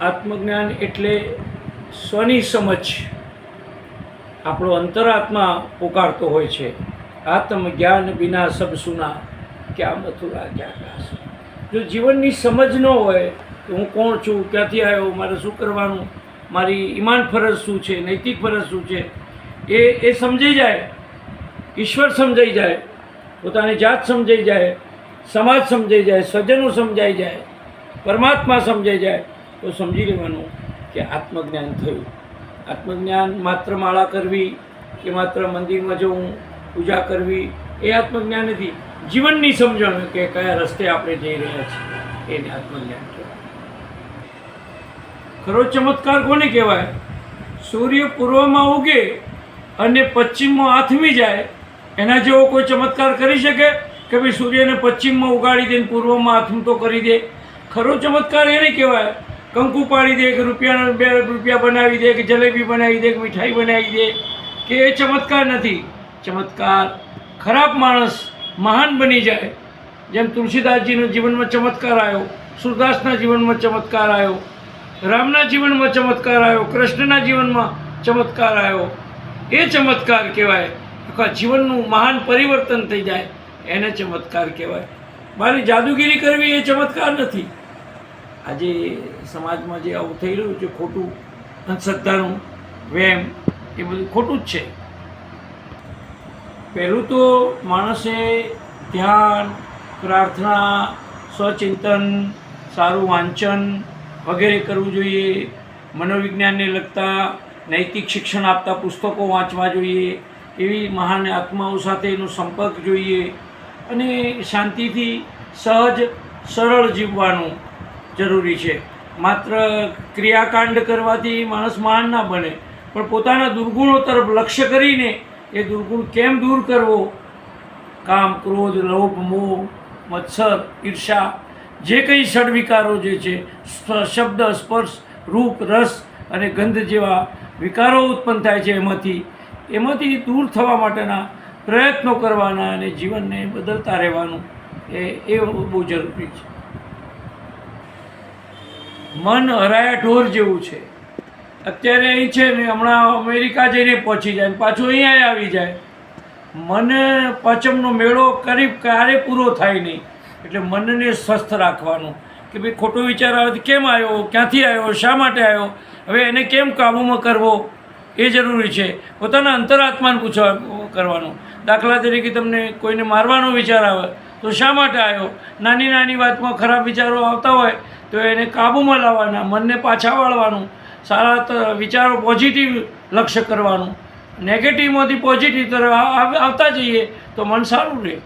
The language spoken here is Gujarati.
આત્મજ્ઞાન એટલે સ્વની સમજ. આપણો અંતરાત્મા પોકારતો હોય છે. આત્મજ્ઞાન બિના સબસુના ક્યાં મથુરા, ક્યાં કાશ. જો જીવનની સમજ ન હોય કે હું કોણ છું, ક્યાંથી આવ્યો, મારે શું કરવાનું, મારી ઈમાન ફરજ શું છે, નૈતિક ફરજ શું છે, એ એ સમજાઈ જાય. ઈશ્વર સમજાઈ જાય, પોતાની જાત સમજાઈ જાય, સમાજ સમજાઈ જાય, સ્વજનો સમજાઈ જાય, પરમાત્મા સમજાઈ જાય. તો સમજી લેવાનું કે આત્મજ્ઞાન થયું. આત્મજ્ઞાન માત્ર માળા કરવી કે માત્ર મંદિરમાં જવું પૂજા કરવી, એ આત્મજ્ઞાન નથી. જીવનની સમજણ કે કયા રસ્તે આપણે જઈ રહ્યા છીએ, એને આત્મજ્ઞાન ખરો ચમત્કાર કોને કહેવાય? સૂર્ય પૂર્વમાં ઉગે અને પશ્ચિમમાં આથમી જાય, એના જેવો કોઈ ચમત્કાર કરી શકે? કે ભાઈ સૂર્યને પશ્ચિમમાં ઉગાડી દે પૂર્વમાં આથમતો કરી દે? ખરો ચમત્કાર એને કહેવાય કંકુ પાડી દે, કે રૂપિયાના બે રૂપિયા બનાવી દે, કે જલેબી બનાવી દે, કે મીઠાઈ બનાવી દે, કે એ ચમત્કાર નથી. ચમત્કાર ખરાબ માણસ મહાન બની જાય. જેમ તુલસીદાસજીના જીવનમાં ચમત્કાર આવ્યો, સુરદાસના જીવનમાં ચમત્કાર આવ્યો, રામના જીવનમાં ચમત્કાર આવ્યો, કૃષ્ણના જીવનમાં ચમત્કાર આવ્યો. એ ચમત્કાર કહેવાય. આખા જીવનનું મહાન પરિવર્તન થઈ જાય. એને ચમત્કાર કહેવાય. મારી જાદુગીરી કરવી એ ચમત્કાર નથી. આજે સમાજમાં જે આવું થઈ રહ્યું છે, ખોટું, અંધશ્રદ્ધાનું, વેમ, એ બધું ખોટું જ છે. પહેલું તો માણસે ધ્યાન, પ્રાર્થના, સ્વચિંતન, સારું વાંચન વગેરે કરવું જોઈએ, મનોવિજ્ઞાનને લગતા નૈતિક શિક્ષણ આપતા પુસ્તકો વાંચવા જોઈએ, એવી મહાન આત્માઓ સાથેનો સંપર્ક જોઈએ અને શાંતિથી સહજ, સરળ જીવવાનું જરૂરી છે. માત્ર ક્રિયાકાંડ કરવાથી માણસ મહાન ના બને, પણ પોતાના દુર્ગુણો તરફ લક્ષ્ય કરીને એ દુર્ગુણ કેમ દૂર કરવો? કામ, ક્રોધ, લોભ, મોહ, મત્સર, ઈર્ષા, જે કંઈ ષડવિકારો જે છે શબ્દ, સ્પર્શ, રૂપ, રસ અને ગંધ જેવા વિકારો ઉત્પન્ન થાય છે એમાંથી એમાંથી દૂર થવા માટેના પ્રયત્નો કરવાના અને જીવનને બદલતા રહેવાનું એ એ બહુ જરૂરી છે. મન હરાયા ઢોર જેવું છે. અત્યારે અહીં છે ને હમણાં અમેરિકા જઈને પહોંચી જાય પાછું અહીંયા આવી જાય. મને પચમનો મેળો કરી ક્યારે પૂરો થાય નહીં. એટલે મનને સ્વસ્થ રાખવાનું. કે ભાઈ ખોટો વિચાર આવે તો કેમ આવ્યો? ક્યાંથી આવ્યો? શા માટે આવ્યો? હવે એને કેમ કાબૂમાં કરવો? એ જરૂરી છે. પોતાના અંતરાત્માને પૂછવા કરવાનું. દાખલા તરીકે તમને કોઈને મારવાનો વિચાર આવે તો શા માટે આવ્યો? નાની નાની વાતમાં ખરાબ વિચારો આવતા હોય તો એને કાબૂમાં લાવવાના, મનને પાછા વાળવાનું, સારા વિચારો પોઝિટિવ લક્ષ્ય કરવાનું. નેગેટિવમાંથી પોઝિટિવ તરફ આવતા જઈએ તો મન સારું રહે.